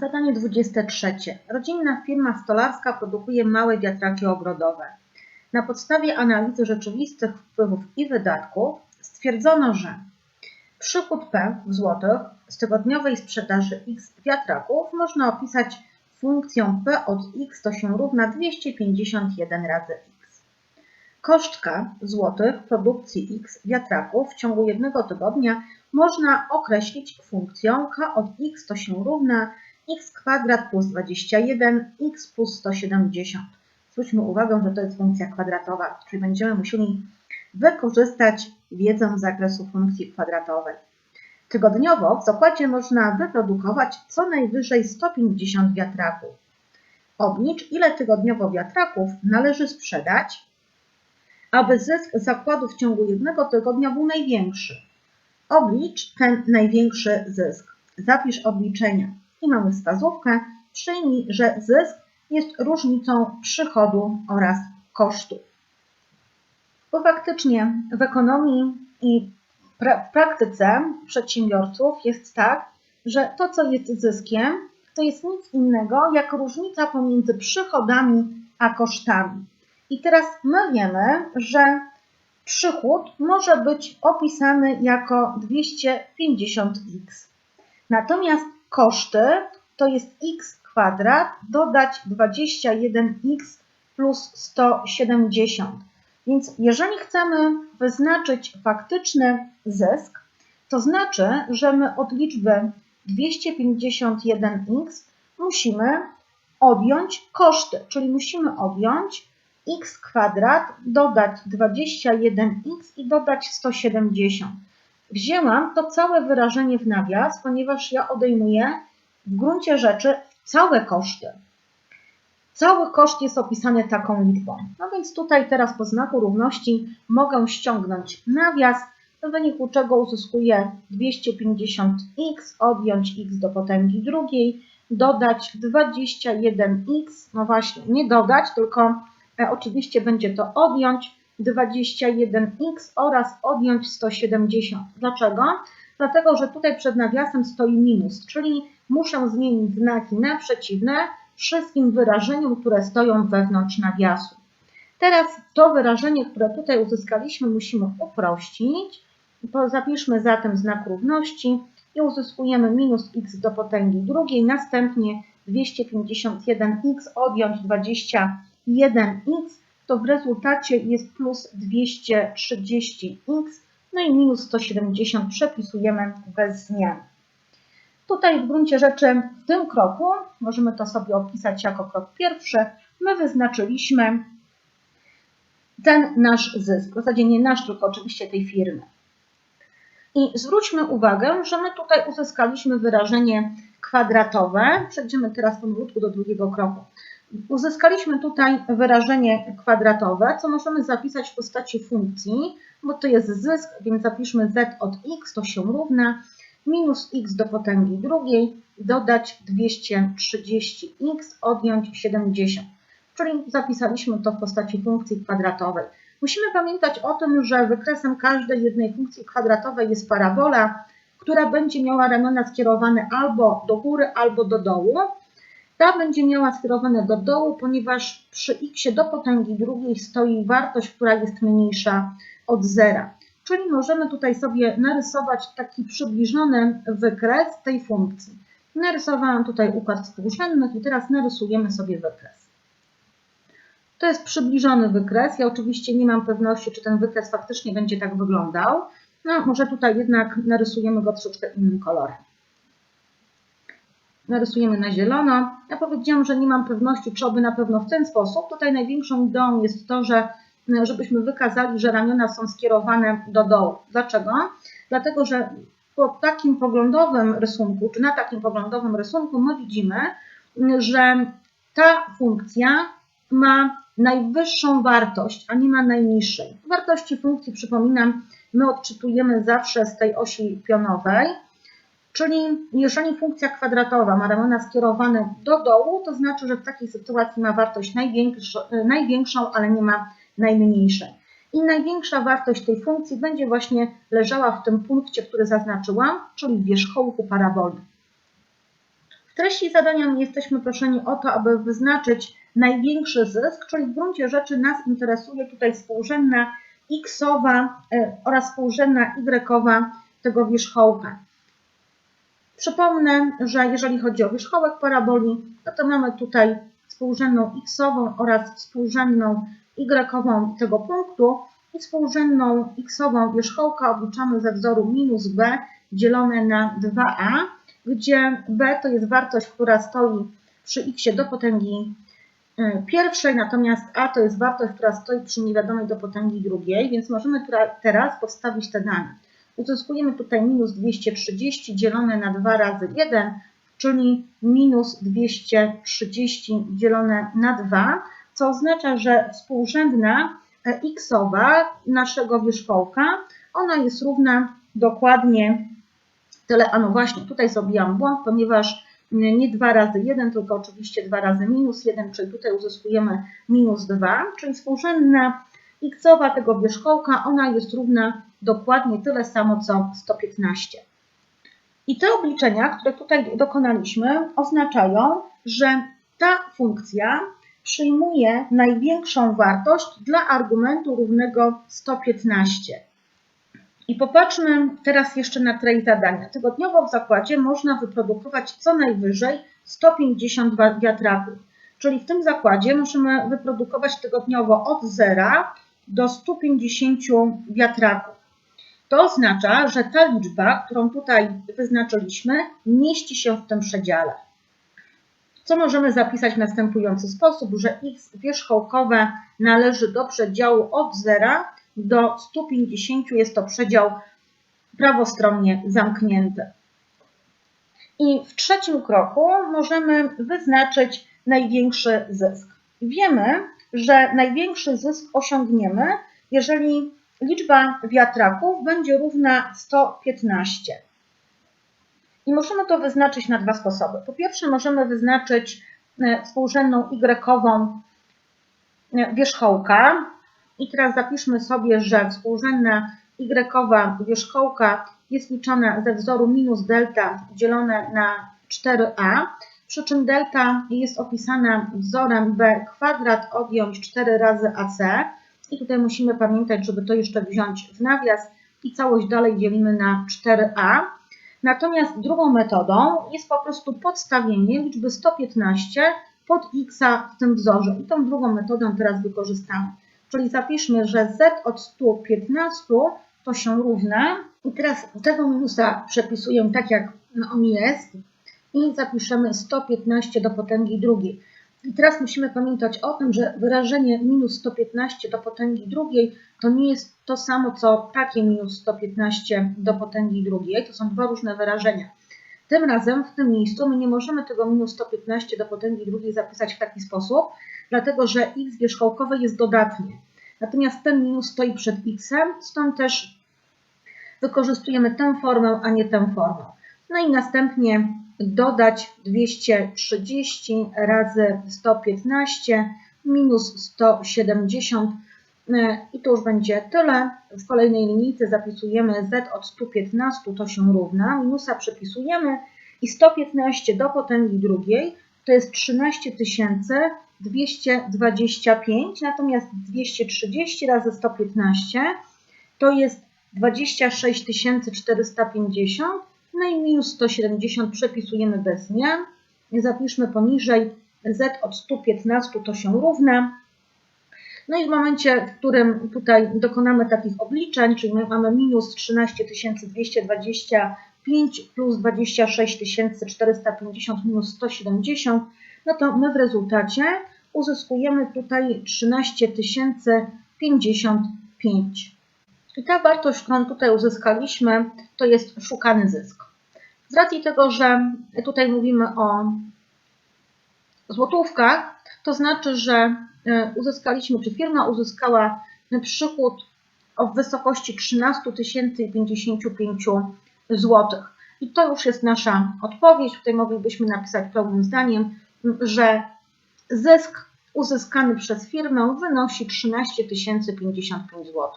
Zadanie 23. Rodzinna firma stolarska produkuje małe wiatraki ogrodowe. Na podstawie analizy rzeczywistych wpływów i wydatków stwierdzono, że przychód P w złotych z tygodniowej sprzedaży X wiatraków można opisać funkcją P od X to się równa 251 razy X. Koszt K w złotych produkcji X wiatraków w ciągu jednego tygodnia można określić funkcją K od X to się równa x kwadrat plus 21, x plus 170. Zwróćmy uwagę, że to jest funkcja kwadratowa, czyli będziemy musieli wykorzystać wiedzę z zakresu funkcji kwadratowej. Tygodniowo w zakładzie można wyprodukować co najwyżej 150 wiatraków. Oblicz, ile tygodniowo wiatraków należy sprzedać, aby zysk zakładu w ciągu jednego tygodnia był największy. Oblicz ten największy zysk. Zapisz obliczenia i mamy wskazówkę. Przyjmij, że zysk jest różnicą przychodu oraz kosztu. Bo faktycznie w ekonomii i w praktyce przedsiębiorców jest tak, że to, co jest zyskiem, to jest nic innego jak różnica pomiędzy przychodami a kosztami. I teraz my wiemy, że przychód może być opisany jako 250x. Natomiast koszty to jest x kwadrat dodać 21x plus 170. Więc jeżeli chcemy wyznaczyć faktyczny zysk, to znaczy, że my od liczby 251x musimy odjąć koszty, czyli musimy odjąć x kwadrat, dodać 21x i dodać 170. Wzięłam to całe wyrażenie w nawias, ponieważ ja odejmuję w gruncie rzeczy całe koszty. Cały koszt jest opisany taką liczbą. No więc tutaj teraz po znaku równości mogę ściągnąć nawias, w wyniku czego uzyskuję 250x, odjąć x do potęgi drugiej, dodać 21x, no właśnie, nie dodać, tylko e, oczywiście będzie to odjąć, 21x oraz odjąć 170. Dlaczego? Dlatego, że tutaj przed nawiasem stoi minus, czyli muszę zmienić znaki na przeciwne wszystkim wyrażeniom, które stoją wewnątrz nawiasu. Teraz to wyrażenie, które tutaj uzyskaliśmy, musimy uprościć. Zapiszmy zatem znak równości i uzyskujemy minus x do potęgi drugiej, następnie 251x odjąć 21x to w rezultacie jest plus 230x, no i minus 170 przepisujemy bez zmian. Tutaj w gruncie rzeczy w tym kroku, możemy to sobie opisać jako krok pierwszy, my wyznaczyliśmy ten nasz zysk, w zasadzie nie nasz, tylko oczywiście tej firmy. I zwróćmy uwagę, że my tutaj uzyskaliśmy wyrażenie kwadratowe. Przejdziemy teraz powolutku do drugiego kroku. Uzyskaliśmy tutaj wyrażenie kwadratowe, co możemy zapisać w postaci funkcji, bo to jest zysk, więc zapiszmy z od x, to się równa minus x do potęgi drugiej, dodać 230x, odjąć 70. Czyli zapisaliśmy to w postaci funkcji kwadratowej. Musimy pamiętać o tym, że wykresem każdej jednej funkcji kwadratowej jest parabola, która będzie miała ramiona skierowane albo do góry, albo do dołu. Ta będzie miała skierowane do dołu, ponieważ przy x do potęgi drugiej stoi wartość, która jest mniejsza od zera. Czyli możemy tutaj sobie narysować taki przybliżony wykres tej funkcji. Narysowałam tutaj układ współrzędnych i teraz narysujemy sobie wykres. To jest przybliżony wykres. Ja oczywiście nie mam pewności, czy ten wykres faktycznie będzie tak wyglądał. No, może tutaj jednak narysujemy go troszeczkę innym kolorem narysujemy na zielono. Ja powiedziałam, że nie mam pewności, czy oby na pewno w ten sposób. Tutaj największą ideą jest to, że żebyśmy wykazali, że ramiona są skierowane do dołu. Dlaczego? Dlatego, że po takim poglądowym rysunku, czy na takim poglądowym rysunku my widzimy, że ta funkcja ma najwyższą wartość, a nie ma najniższej. Wartości funkcji, przypominam, my odczytujemy zawsze z tej osi pionowej, Czyli jeżeli funkcja kwadratowa ma ramiona skierowane do dołu, to znaczy, że w takiej sytuacji ma wartość największą, ale nie ma najmniejszej. I największa wartość tej funkcji będzie właśnie leżała w tym punkcie, który zaznaczyłam, czyli w wierzchołku paraboli. W treści zadania my jesteśmy proszeni o to, aby wyznaczyć największy zysk, czyli w gruncie rzeczy nas interesuje tutaj współrzędna xowa e, oraz współrzędna y tego wierzchołka. Przypomnę, że jeżeli chodzi o wierzchołek paraboli, no to mamy tutaj współrzędną xową oraz współrzędną y tego punktu i współrzędną xową wierzchołka obliczamy ze wzoru minus b dzielone na 2a, gdzie b to jest wartość, która stoi przy x do potęgi e, pierwszej, natomiast a to jest wartość, która stoi przy niewiadomej do potęgi drugiej, więc możemy teraz podstawić te dane. Uzyskujemy tutaj minus 230 dzielone na 2 razy 1, czyli minus 230 dzielone na 2, co oznacza, że współrzędna e, xowa naszego wierzchołka, ona jest równa dokładnie tyle, a no właśnie, tutaj zrobiłam błąd, ponieważ nie 2 razy 1, tylko oczywiście 2 razy minus 1, czyli tutaj uzyskujemy minus 2, czyli współrzędna xowa tego wierzchołka, ona jest równa dokładnie tyle samo co 115. I te obliczenia, które tutaj dokonaliśmy, oznaczają, że ta funkcja przyjmuje największą wartość dla argumentu równego 115. I popatrzmy teraz jeszcze na treść zadania. Tygodniowo w zakładzie można wyprodukować co najwyżej 150 wiatraków. Czyli w tym zakładzie możemy wyprodukować tygodniowo od 0 do 150 wiatraków. To oznacza, że ta liczba, którą tutaj wyznaczyliśmy, mieści się w tym przedziale. Co możemy zapisać w następujący sposób, że x wierzchołkowe należy do przedziału od 0 do 150, jest to przedział prawostronnie zamknięty. I w trzecim kroku możemy wyznaczyć największy zysk. Wiemy, że największy zysk osiągniemy, jeżeli liczba wiatraków będzie równa 115. I możemy to wyznaczyć na dwa sposoby. Po pierwsze możemy wyznaczyć e, współrzędną y e, wierzchołka. I teraz zapiszmy sobie, że współrzędna y wierzchołka jest liczona ze wzoru minus delta dzielone na 4a, przy czym delta jest opisana wzorem b kwadrat odjąć 4 razy ac. I tutaj musimy pamiętać, żeby to jeszcze wziąć w nawias i całość dalej dzielimy na 4a. Natomiast drugą metodą jest po prostu podstawienie liczby 115 pod x w tym wzorze. I tą drugą metodę teraz wykorzystamy. Czyli zapiszmy, że z od 115 to się równa. I teraz tego minusa przepisuję tak, jak on jest. I zapiszemy 115 do potęgi drugiej. I teraz musimy pamiętać o tym, że wyrażenie minus 115 do potęgi drugiej to nie jest to samo, co takie minus 115 do potęgi drugiej. To są dwa różne wyrażenia. Tym razem w tym miejscu my nie możemy tego minus 115 do potęgi drugiej zapisać w taki sposób, dlatego że x wierzchołkowe jest dodatnie. Natomiast ten minus stoi przed x, stąd też wykorzystujemy tę formę, a nie tę formę. No i następnie dodać 230 razy 115 minus 170 i to już będzie tyle. W kolejnej linijce zapisujemy z od 115, to się równa, minusa przepisujemy i 115 do potęgi drugiej to jest 13 225, natomiast 230 razy 115 to jest 26 450 no i minus 170 przepisujemy bez zmian. Zapiszmy poniżej z od 115 to się równa. No i w momencie, w którym tutaj dokonamy takich obliczeń, czyli mamy minus 13 225 plus 26 450 minus 170, no to my w rezultacie uzyskujemy tutaj 13 055. I ta wartość, którą tutaj uzyskaliśmy, to jest szukany zysk. Z racji tego, że tutaj mówimy o złotówkach, to znaczy, że e, uzyskaliśmy, czy firma uzyskała przychód w wysokości 13 055 zł. I to już jest nasza odpowiedź. Tutaj moglibyśmy napisać pełnym zdaniem, że zysk uzyskany przez firmę wynosi 13 055 zł.